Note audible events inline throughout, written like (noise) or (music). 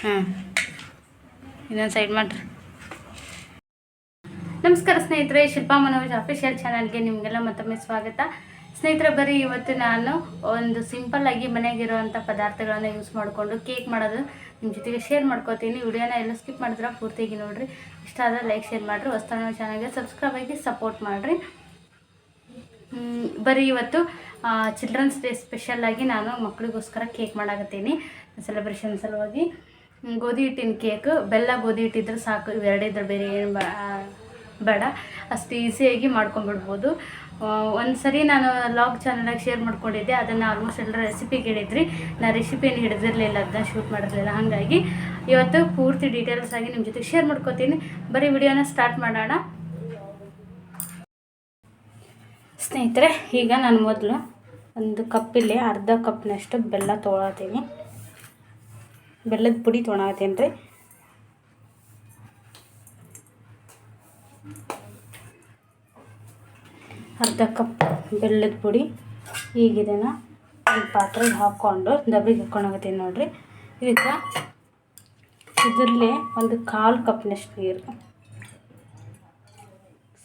ಹಾಂ. ಇನ್ನೊಂದು ಸೈಡ್ ಮಾಡಿರಿ. ನಮಸ್ಕಾರ ಸ್ನೇಹಿತರೆ, ಶಿಲ್ಪಾ ಮನೋಜ್ ಅಫಿಷಿಯಲ್ ಚಾನಲ್ಗೆ ನಿಮಗೆಲ್ಲ ಮತ್ತೊಮ್ಮೆ ಸ್ವಾಗತ. ಸ್ನೇಹಿತರೆ, ಬರೀ ಇವತ್ತು ನಾನು ಒಂದು ಸಿಂಪಲ್ ಆಗಿ ಮನೆಗಿರುವಂಥ ಪದಾರ್ಥಗಳನ್ನು ಯೂಸ್ ಮಾಡಿಕೊಂಡು ಕೇಕ್ ಮಾಡೋದು ನಿಮ್ಮ ಜೊತೆಗೆ ಶೇರ್ ಮಾಡ್ಕೋತೀನಿ. ವಿಡಿಯೋನ ಎಲ್ಲ ಸ್ಕಿಪ್ ಮಾಡಿದ್ರೆ ಪೂರ್ತಿಯಾಗಿ ನೋಡಿರಿ. ಇಷ್ಟ ಆದರೆ ಲೈಕ್ ಶೇರ್ ಮಾಡಿರಿ. ಹೊಸ್ತಾನ ಚಾನಲ್ಗೆ ಸಬ್ಸ್ಕ್ರೈಬ್ ಆಗಿ ಸಪೋರ್ಟ್ ಮಾಡಿರಿ. ಬರಿ ಇವತ್ತು ಚಿಲ್ಡ್ರನ್ಸ್ ಡೇ ಸ್ಪೆಷಲ್ಲಾಗಿ ನಾನು ಮಕ್ಕಳಿಗೋಸ್ಕರ ಕೇಕ್ ಮಾಡಾಕತ್ತೀನಿ. ಸೆಲೆಬ್ರೇಷನ್ ಸಲುವಾಗಿ. ಗೋಧಿ ಹಿಟ್ಟಿನ ಕೇಕ್, ಬೆಲ್ಲ, ಗೋಧಿ ಹಿಟ್ಟಿದ್ರೆ ಸಾಕು. ಇವೆರಡಿದ್ರೆ ಬೇರೆ ಏನು ಬೇಡ. ಅಷ್ಟು ಈಸಿಯಾಗಿ ಮಾಡ್ಕೊಂಬಿಡ್ಬೋದು. ಒಂದು ಸರಿ ನಾನು ಲಾಗ್ ಚಾನಲಾಗಿ ಶೇರ್ ಮಾಡ್ಕೊಂಡಿದ್ದೆ. ಅದನ್ನು ಆಲ್ಮೋಸ್ಟ್ ಎಲ್ಲರ ರೆಸಿಪಿ ಹೇಳಿದ್ರಿ. ನಾನು ರೆಸಿಪಿಯನ್ನು ಹಿಡಿದಿರಲಿಲ್ಲ ಅದನ್ನ ಶೂಟ್ ಮಾಡಿರಲಿಲ್ಲ. ಹಾಗಾಗಿ ಇವತ್ತು ಪೂರ್ತಿ ಡೀಟೇಲ್ಸ್ ಆಗಿ ನಿಮ್ಮ ಜೊತೆ ಶೇರ್ ಮಾಡ್ಕೋತೀನಿ. ಬರೀ ವಿಡಿಯೋನ ಸ್ಟಾರ್ಟ್ ಮಾಡೋಣ. ಸ್ನೇಹಿತರೆ, ಈಗ ನಾನು ಮೊದಲು ಒಂದು ಕಪ್ಪಲ್ಲಿ ಅರ್ಧ ಕಪ್ನಷ್ಟು ಬೆಲ್ಲ ತೊಗೊಳತ್ತೀನಿ ಬೆಲ್ಲದ ಪುಡಿ ತೊಗೊಳತ್ತೇನೆ ರೀ. ಅರ್ಧ ಕಪ್ ಬೆಲ್ಲದ ಪುಡಿ, ಈಗ ಇದನ್ನು ಒಂದು ಪಾತ್ರೆಗೆ ಹಾಕ್ಕೊಂಡು ದಬ್ಬಿಗೆ ಹಾಕ್ಕೊಂಡೋಗತ್ತೀನಿ ನೋಡಿರಿ. ಇದಕ್ಕೆ ಇದರಲ್ಲೇ ಒಂದು ಕಾಲು ಕಪ್ನಷ್ಟು ನೀರು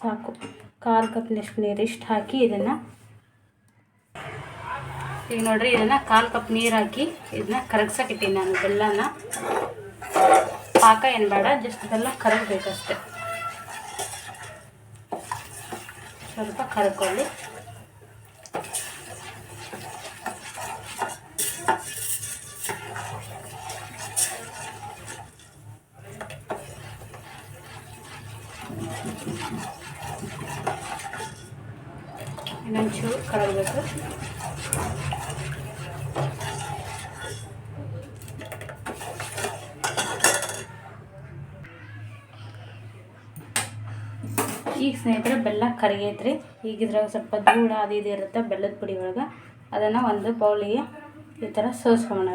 ಸಾಕು. ಕಾಲು ಕಪ್ನಷ್ಟು ನೀರು ಇಷ್ಟು ಹಾಕಿ ಇದನ್ನು ಈಗ ನೋಡ್ರಿ, ಇದನ್ನು ಕಾಲು ಕಪ್ ನೀರು ಹಾಕಿ ಇದನ್ನ ಕರಗ್ಸಕ್ಕಿಟ್ಟಿನಿ ನಾನು ಬೆಲ್ಲನ. ಪಾಕ ಏನು ಬೇಡ ಜಸ್ಟ್ ಬೆಲ್ಲ ಕರಗಬೇಕಷ್ಟೆ. ಸ್ವಲ್ಪ ಕರ್ಕೊಳ್ಳಿ. ಇನ್ನೊಂಚೂರು ಕರಗಬೇಕು. ಈಗ ಸ್ನೇಹಿತರೆ, ಬೆಲ್ಲ ಕರಗೈತ್ರಿ ಈಗ ಇದ್ರಾಗ ಸ್ವಲ್ಪ ಧೂಳ ಅದು ಇದು ಇರುತ್ತೆ, ಬೆಲ್ಲದ ಪುಡಿ ಒಳಗೆ. ಅದನ್ನು ಒಂದು ಬೌಲಿಗೆ ಈ ಥರ ಸೋಸ್ಕೊಂಬೋಣ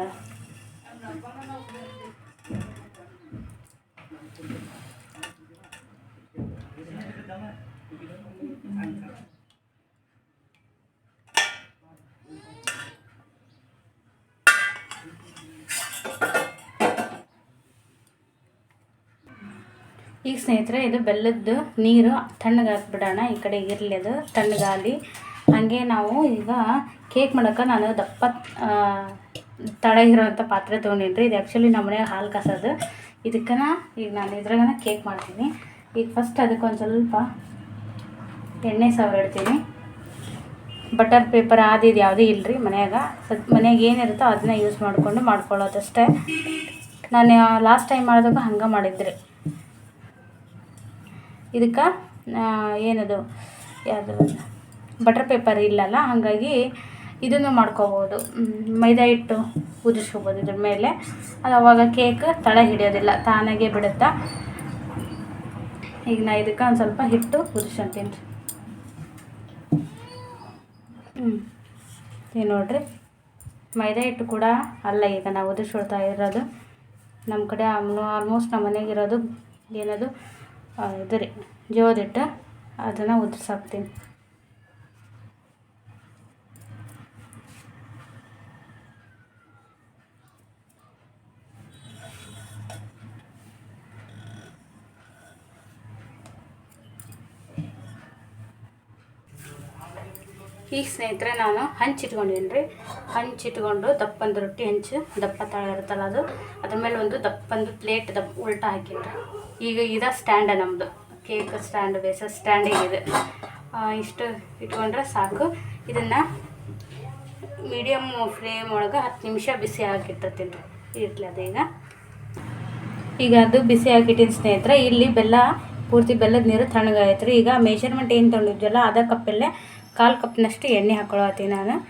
ಈಗ ಸ್ನೇಹಿತರೆ, ಇದು ಬೆಲ್ಲದ್ದು ನೀರು ತಣ್ಣಗೆ ಹಾಕ್ಬಿಡೋಣ. ಈ ಕಡೆ ಇರಲಿ ಅದು ತಣ್ಣಗಾಲಿ ಹಾಗೆ ನಾವು ಈಗ ಕೇಕ್ ಮಾಡೋಕೆ ನಾನು ದಪ್ಪ ತಡ ಇರೋವಂಥ ಪಾತ್ರೆ ರೀ ಇದು ಆ್ಯಕ್ಚುಲಿ ನಮ್ಮ ಮನೆಯಾಗ ಹಾಲು ಕಾಸೋದು ಇದಕ್ಕೆ ಈಗ ನಾನು ಇದ್ರಾಗನ ಕೇಕ್ ಮಾಡ್ತೀನಿ. ಈಗ ಫಸ್ಟ್ ಅದಕ್ಕೆ ಒಂದು ಸ್ವಲ್ಪ ಎಣ್ಣೆ ಸಾವಿರ ಇಡ್ತೀನಿ. ಬಟರ್ ಪೇಪರ್ ಅದು ಇದು ಯಾವುದೂ ಇಲ್ಲರಿ ಮನ್ಯಾಗ. ಸದ್ ಮನೆಯಾಗ ಏನಿರುತ್ತೋ ಅದನ್ನ ಯೂಸ್ ಮಾಡಿಕೊಂಡು ಮಾಡ್ಕೊಳ್ಳೋದಷ್ಟೇ. ನಾನು ಲಾಸ್ಟ್ ಟೈಮ್ ಮಾಡಿದಾಗ ಹಂಗೆ ಮಾಡಿದ್ರಿ. ಇದಕ್ಕೆ ಏನದು, ಯಾವುದು ಬಟರ್ ಪೇಪರ್ ಇಲ್ಲಲ್ಲ, ಹಾಗಾಗಿ ಇದನ್ನು ಮಾಡ್ಕೋಬೋದು. ಮೈದಾ ಹಿಟ್ಟು ಕುದಿಸ್ಕೋಬೋದು ಇದ್ರ ಮೇಲೆ. ಅದು ಅವಾಗ ಕೇಕ್ ತಳ ಹಿಡಿಯೋದಿಲ್ಲ, ತಾನಾಗೆ ಬಿಡುತ್ತಾ? ಈಗ ನಾ ಇದಕ್ಕೆ ಒಂದು ಸ್ವಲ್ಪ ಹಿಟ್ಟು ಕುದಿಸ್ಕೊಂತೀನಿ. ಹ್ಞೂ ನೋಡಿರಿ. ಮೈದಾ ಹಿಟ್ಟು ಕೂಡ ಅಲ್ಲ ಈಗ ನಾವು ಉದಿಸ್ಕೊಳ್ತಾ ಇರೋದು. ನಮ್ಮ ಕಡೆ ಆಲ್ಮೋಸ್ಟ್ ನಮ್ಮ ಮನೆಗಿರೋದು ಏನದು? ಇದು ರೀ, ಜೋಳದ ಹಿಟ್ಟು. ಅದನ್ನು ಉದುರ್ಸಾಕ್ತೀನಿ. ಈಗ ಸ್ನೇಹಿತರೆ, ನಾನು ಹಂಚಿಟ್ಕೊಂಡೀನಿ ರೀ. ಹಂಚಿಟ್ಕೊಂಡು ದಪ್ಪಂದು ರೊಟ್ಟಿ ಹಂಚು ದಪ್ಪ ತಳ ಇರುತ್ತಲ್ಲ ಅದು, ಅದ್ರ ಮೇಲೆ ಒಂದು ದಪ್ಪಂದು ಪ್ಲೇಟ್ ದಪ್ಪ ಉಲ್ಟಾ ಹಾಕಿನಿ ರೀ ಈಗ ಇದ ಸ್ಟ್ಯಾಂಡ ನಮ್ಮದು ಕೇಕ್ ಸ್ಟ್ಯಾಂಡ್ ಬೇಸ ಸ್ಟ್ಯಾಂಡಿಂಗ್ ಇದೆ. ಆ, ಇಷ್ಟು ಇಟ್ಕೊಂಡ್ರೆ ಸಾಕು. ಇದನ್ನು ಮೀಡಿಯಮ್ ಫ್ಲೇಮ್ ಒಳಗೆ ಹತ್ತು ನಿಮಿಷ ಬಿಸಿ ರೀ ಇರಲಿ ಅದೀಗ. ಈಗ ಅದು ಬಿಸಿ ಹಾಕಿಟ್ಟಿನ ಸ್ನೇಹಿತರೆ ಇಲ್ಲಿ ಬೆಲ್ಲ ಪೂರ್ತಿ ಬೆಲ್ಲದ ನೀರು ತಣ್ಣಗಾಯ್ತು ರೀ ಈಗ ಮೆಷರ್ಮೆಂಟ್ ಏನು ತೊಗೊಂಡಿದ್ವಲ್ಲ ಅದ ಕಪ್ಪಲ್ಲೇ ಕಾಲು ಕಪ್ನಷ್ಟು ಎಣ್ಣೆ ಹಾಕ್ಕೊಳತ್ತೀನಿ ನಾನು.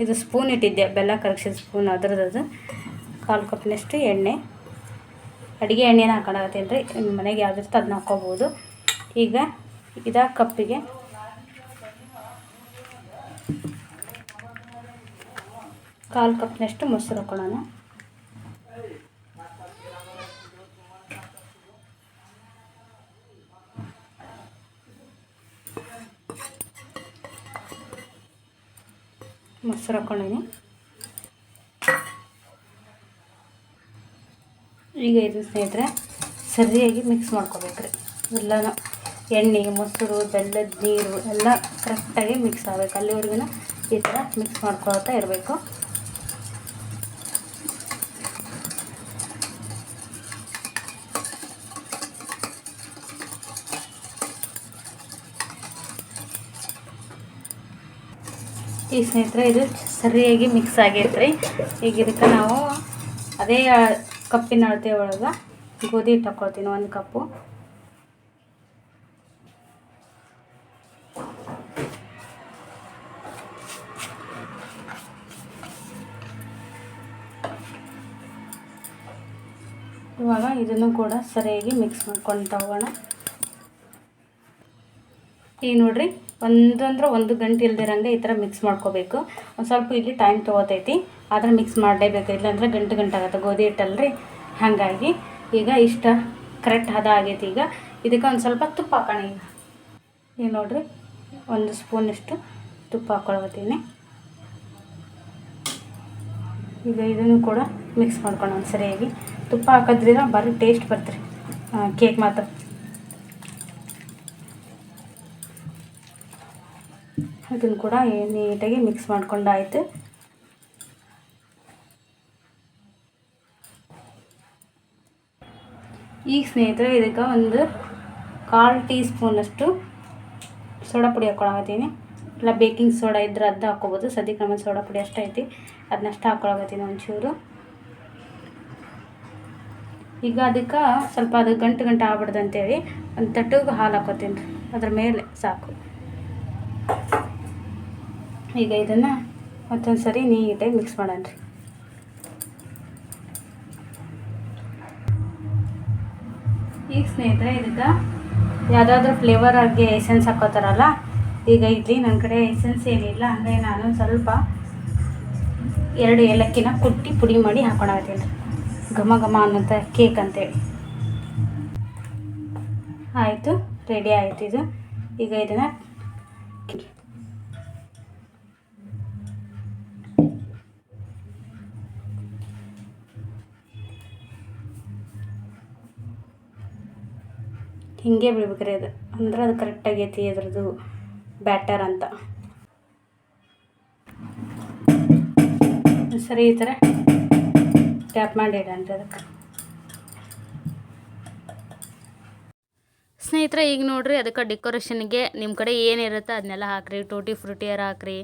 ಇದು ಸ್ಪೂನ್ ಇಟ್ಟಿದ್ದೆ ಬೆಲ್ಲ ಕರಗಿಸಿದ ಸ್ಪೂನ್ ಅದ್ರದ್ದು. ಕಾಲು ಕಪ್ನಷ್ಟು ಎಣ್ಣೆ. ಅಡುಗೆ ಎಣ್ಣೆನ ಹಾಕೊಳತ್ತೀನಿ ರೀ ನಿಮ್ಮ ಮನೆಗೆ ಯಾವ್ದಿರ್ತೋ ಅದನ್ನ ಹಾಕ್ಕೋಬೋದು. ಈಗ ಇದ ಕಪ್ಪಿಗೆ ಕಾಲು ಕಪ್ನಷ್ಟು ಮೊಸರು ಹಾಕೊಳ್ಳೋಣ ಮೊಸರು ಹಾಕ್ಕೊಂಡೀನಿ ಈಗ ಇದು ಸ್ನೇಹಿತರೆ ಸರಿಯಾಗಿ ಮಿಕ್ಸ್ ಮಾಡ್ಕೋಬೇಕ್ರಿ. ಎಲ್ಲನೂ ಎಣ್ಣೆ, ಮೊಸರು, ಬೆಲ್ಲದ ನೀರು ಎಲ್ಲ ಕರೆಕ್ಟಾಗಿ ಮಿಕ್ಸ್ ಆಗಬೇಕು. ಅಲ್ಲಿವರೆಗೂ ಈ ಥರ ಮಿಕ್ಸ್ ಮಾಡ್ಕೊಳ್ತಾ ಇರಬೇಕು. ಈ ಸ್ನೇಹಿತರೆ ಇದು ಸರಿಯಾಗಿ ಮಿಕ್ಸ್ ಆಗೈತ್ರಿ. ಈಗ ಇದಕ್ಕೆ ನಾವು ಅದೇ ಕಪ್ಪಿನ ಅಳತೆ ಒಳಗೆ ಗೋಧಿ ಹಾಕ್ಕೊಳ್ತೀನಿ ಒಂದು ಕಪ್ಪು. ಇವಾಗ ಇದನ್ನು ಕೂಡ ಸರಿಯಾಗಿ ಮಿಕ್ಸ್ ಮಾಡ್ಕೊಂಡು ತಗೋಣ. ಈ ನೋಡ್ರಿ ಒಂದಂದ್ರೆ ಒಂದು ಗಂಟೆ ಇಲ್ದಿರಂಗೆ ಈ ಥರ ಮಿಕ್ಸ್ ಮಾಡ್ಕೋಬೇಕು. ಒಂದು ಸ್ವಲ್ಪ ಇಲ್ಲಿ ಟೈಮ್ ತೊಗೋತೈತಿ. ಆದ್ರೆ ಮಿಕ್ಸ್ ಮಾಡಲೇಬೇಕು. ಇಲ್ಲಾಂದ್ರೆ ಗಂಟು ಗಂಟು ಆಗುತ್ತೆ. ಗೋಧಿ ಹಿಟ್ಟಲ್ರಿ? ಹಾಗಾಗಿ ಈಗ ಇಷ್ಟ. ಕರೆಕ್ಟ್ ಹದ ಆಗೈತಿ ಈಗ. ಇದಕ್ಕೆ ಒಂದು ಸ್ವಲ್ಪ ತುಪ್ಪ ಹಾಕೋಣ ಈಗ. ಈಗ ನೋಡಿರಿ, ಒಂದು ಸ್ಪೂನಷ್ಟು ತುಪ್ಪ ಹಾಕ್ಕೊಳ್ತೀನಿ ಈಗ ಇದನ್ನು ಕೂಡ ಮಿಕ್ಸ್ ಮಾಡ್ಕೊಳ್ಳೋಣ ಸರಿಯಾಗಿ. ತುಪ್ಪ ಹಾಕೋದ್ರಿಂದ ಭಾರಿ ಟೇಸ್ಟ್ ಬರ್ತೀರಿ. ಕೇಕ್ ಮಾತ್ರ. ಇದನ್ನು ಕೂಡ ನೀಟಾಗಿ ಮಿಕ್ಸ್ ಮಾಡ್ಕೊಂಡಾಯ್ತು. ಈಗ ಸ್ನೇಹಿತರೆ, ಇದಕ್ಕೆ ಒಂದು ಕಾಲು ಟೀ ಸ್ಪೂನಷ್ಟು ಸೋಡಾ ಪುಡಿ ಹಾಕ್ಕೊಳಕತ್ತೀನಿ ಇಲ್ಲ, ಬೇಕಿಂಗ್ ಸೋಡಾ ಇದ್ರೆ ಅದು ಹಾಕ್ಕೋಬೋದು. ಸದ್ಯಕ್ಕೆ ನಮ್ಮ ಸೋಡಾ ಪುಡಿ ಅಷ್ಟೇ ಐತಿ. ಅದನ್ನಷ್ಟು ಹಾಕ್ಕೊಳಕತ್ತೀನಿ ಒಂಚೂರು. ಈಗ ಅದಕ್ಕೆ ಸ್ವಲ್ಪ ಅದು ಗಂಟು ಗಂಟು ಆಗ್ಬಿಡ್ದು ಅಂತೇಳಿ ಒಂದು ತಟ್ಟಿಗೆ ಹಾಲು ಹಾಕೋತೀನಿ. ಅದ್ರ ಮೇಲೆ ಸಾಕು. ಈಗ ಇದನ್ನು ಮತ್ತೊಂದು ಸರಿ ನೀಟಾಗಿ ಮಿಕ್ಸ್ ಮಾಡೋಣ ರೀ. ಈಗ ಸ್ನೇಹಿತರೆ, ಇದಕ್ಕೆ ಯಾವುದಾದ್ರೂ ಫ್ಲೇವರ್ ಆಗಿ ಎಸೆನ್ಸ್ ಹಾಕೋತಾರಲ್ಲ, ಈಗ ಇಲ್ಲಿ ನನ್ನ ಕಡೆ ಎಸೆನ್ಸ್ ಏನಿಲ್ಲ, ಅಂದರೆ ನಾನು ಸ್ವಲ್ಪ ಎರಡು ಏಲಕ್ಕಿನ ಕುಟ್ಟಿ ಪುಡಿ ಮಾಡಿ ಹಾಕೊಳತ್ತೀನಿ ಘಮ ಘಮ ಅನ್ನೋಂಥ ಕೇಕ್ ಅಂತೇಳಿ. ಆಯಿತು ರೆಡಿ ಆಯಿತು ಇದು. ಈಗ ಇದನ್ನು ಹಿಂಗೆ ಬಿಡ್ಬೇಕ್ರಿ ಅದು. ಅಂದ್ರೆ ಅದು ಕರೆಕ್ಟ್ ಆಗೈತಿ ಅದ್ರದ್ದು ಬ್ಯಾಟರ್ ಅಂತ. ಸರಿ ಈ ಥರ ಟ್ಯಾಪ್ ಮಾಡಿ ಇಡಂತ ಅದಕ್ಕೆ. ಸ್ನೇಹಿತರೆ, ಈಗ ನೋಡಿರಿ ಅದಕ್ಕೆ ಡೆಕೋರೇಷನ್ಗೆ ನಿಮ್ಮ ಕಡೆ ಏನಿರುತ್ತೆ ಅದನ್ನೆಲ್ಲ ಹಾಕ್ರಿ, ಟೂಟಿ ಫ್ರೂಟಿಯರ್ ಹಾಕ್ರಿ,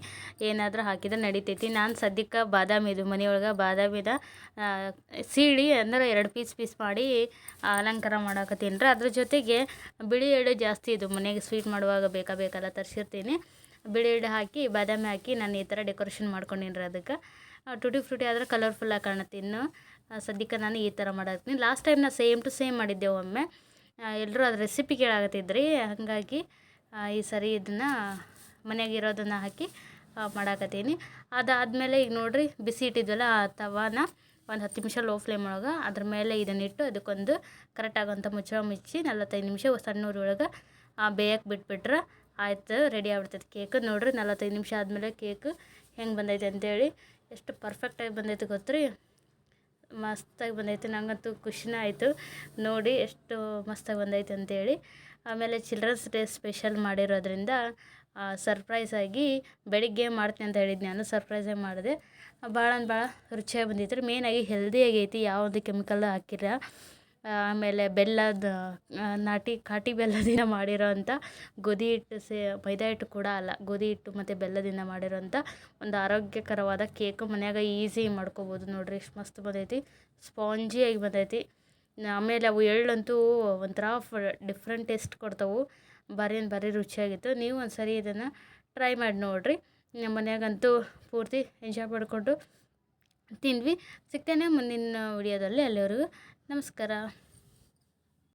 ಏನಾದರೂ ಹಾಕಿದ್ರೆ ನಡಿತೈತಿ. ನಾನು ಸದ್ಯಕ್ಕೆ ಬಾದಾಮಿ ಇದು, ಮನೆಯೊಳಗೆ ಬಾದಾಮಿದ ಸೀಳಿ ಅಂದ್ರೆ ಎರಡು ಪೀಸ್ ಪೀಸ್ ಮಾಡಿ ಅಲಂಕಾರ ಮಾಡಾಕತ್ತೀನಿ. ರೀ ಅದ್ರ ಜೊತೆಗೆ ಬಿಳಿ ಎಡೆ ಜಾಸ್ತಿ ಇದು, ಮನೆಗೆ ಸ್ವೀಟ್ ಮಾಡುವಾಗ ಬೇಕಾ, ಬೇಕಲ್ಲ ತರಿಸಿರ್ತೀನಿ. ಬಿಳಿ ಎಳ್ಳು ಹಾಕಿ, ಬಾದಾಮಿ ಹಾಕಿ ನಾನು ಈ ಥರ ಡೆಕೋರೇಷನ್ ಮಾಡ್ಕೊಂಡೀನಿ ರೀ ಅದಕ್ಕೆ ಟೂಟಿ ಫ್ರೂಟಿ ಆದರೆ ಕಲರ್ಫುಲ್ಲಾಗಿ ಕಾಣುತ್ತೆ ಇನ್ನು. ಸದ್ಯಕ್ಕೆ ನಾನು ಈ ಥರ ಮಾಡಾಕ್ತೀನಿ ಲಾಸ್ಟ್ ಟೈಮ್ ನಾನು ಸೇಮ್ ಟು ಸೇಮ್ ಮಾಡಿದ್ದೆ ಒಮ್ಮೆ. ಎಲ್ಲರೂ ಅದು ರೆಸಿಪಿ ಕೇಳಾಕತ್ತಿದ್ರಿ ಹಾಗಾಗಿ ಈ ಸರಿ ಇದನ್ನು ಮನೆಯಾಗಿರೋದನ್ನು ಹಾಕಿ ಆ, ಮಾಡಾಕತ್ತೀನಿ. ಅದಾದಮೇಲೆ ಈಗ ನೋಡಿರಿ ಬಿಸಿ ಇಟ್ಟಿದ್ವಲ್ಲ ಆ ತವಾನ ಒಂದು ಹತ್ತು ನಿಮಿಷ ಲೋ ಫ್ಲೇಮ್ ಒಳಗೆ ಅದ್ರ ಮೇಲೆ ಇದನ್ನಿಟ್ಟು ಅದಕ್ಕೊಂದು ಕರೆಕ್ಟ್ ಆಗೋಂಥ ಮುಚ್ಚಳ ಮುಚ್ಚಿ ನಲವತ್ತೈದು ನಿಮಿಷ ಸಣ್ಣ ಊರೊಳಗೆ ಬೇಯಕ್ಕೆ ಬಿಟ್ಬಿಟ್ರೆ ಆಯ್ತು ರೆಡಿ ಆಗ್ಬಿಡ್ತೈತೆ ಕೇಕ್ ನೋಡ್ರಿ ನಲವತ್ತೈದು ನಿಮಿಷ ಆದಮೇಲೆ ಕೇಕ್ ಹೆಂಗೆ ಬಂದೈತೆ ಅಂತೇಳಿ ಎಷ್ಟು ಪರ್ಫೆಕ್ಟಾಗಿ ಬಂದೈತೆ ಗೊತ್ತ್ರಿ. ಮಸ್ತಾಗಿ ಬಂದೈತೆ ನನಗಂತೂ ಖುಷಿನೇ ಆಯಿತು. ನೋಡಿ ಎಷ್ಟು ಮಸ್ತಾಗಿ ಬಂದೈತೆ ಅಂತೇಳಿ. ಆಮೇಲೆ ಚಿಲ್ಡ್ರನ್ಸ್ ಡೇ ಸ್ಪೆಷಲ್ ಮಾಡಿರೋದ್ರಿಂದ ಸರ್ಪ್ರೈಸ್ ಆಗಿ ಬೆಳಿಗ್ಗೆ ಮಾಡ್ತೀನಿ ಅಂತ ಹೇಳಿದ್ದೆ ನಾನು ಸರ್ಪ್ರೈಸೇ ಮಾಡಿದೆ. ಭಾಳ ಭಾಳ ರುಚಿಯಾಗಿ ಬಂದಿತ್ತು. ರೀ ಮೇನಾಗಿ ಹೆಲ್ದಿ ಆಗೈತಿ, ಯಾವುದೇ ಕೆಮಿಕಲ್ ಹಾಕಿಲ್ಲ ಆಮೇಲೆ ಬೆಲ್ಲದ ನಾಟಿ ಕಾಟಿ ಬೆಲ್ಲದಿಂದ (laughs) ಮಾಡಿರೋವಂಥ ಗೋಧಿ ಹಿಟ್ಟು ಸೇ, ಮೈದಾ ಹಿಟ್ಟು ಕೂಡ ಅಲ್ಲ, ಗೋಧಿ ಹಿಟ್ಟು ಮತ್ತು ಬೆಲ್ಲದಿಂದ ಮಾಡಿರೋಂಥ ಒಂದು ಆರೋಗ್ಯಕರವಾದ ಕೇಕ್ ಮನ್ಯಾಗ ಈಸಿ ಮಾಡ್ಕೋಬೋದು ನೋಡಿರಿ. ಎಷ್ಟು ಮಸ್ತ್ ಬಂದೈತಿ. ಸ್ಪಾಂಜಿಯಾಗಿ ಬಂದೈತಿ. ಆಮೇಲೆ ಅವು ಎಳ್ಳಂತೂ ಒಂಥರ ಫ, ಡಿಫ್ರೆಂಟ್ ಟೇಸ್ಟ್ ಕೊಡ್ತಾವೆ. ಭಾರಿ ಭಾರಿ ರುಚಿಯಾಗಿತ್ತು. ನೀವು ಒಂದು ಸರಿ ಇದನ್ನು ಟ್ರೈ ಮಾಡಿ ನೋಡಿರಿ. ನಮ್ಮ ಮನ್ಯಾಗಂತೂ ಪೂರ್ತಿ ಎಂಜಾಯ್ ಮಾಡಿಕೊಂಡು ತಿಂದ್ವಿ. ಸಿಗ್ತೇನೆ ಮುಂದಿನ ವಿಡಿಯೋದಲ್ಲಿ. ಅಲ್ಲಿವರೆಗೂ ನಮಸ್ಕಾರ.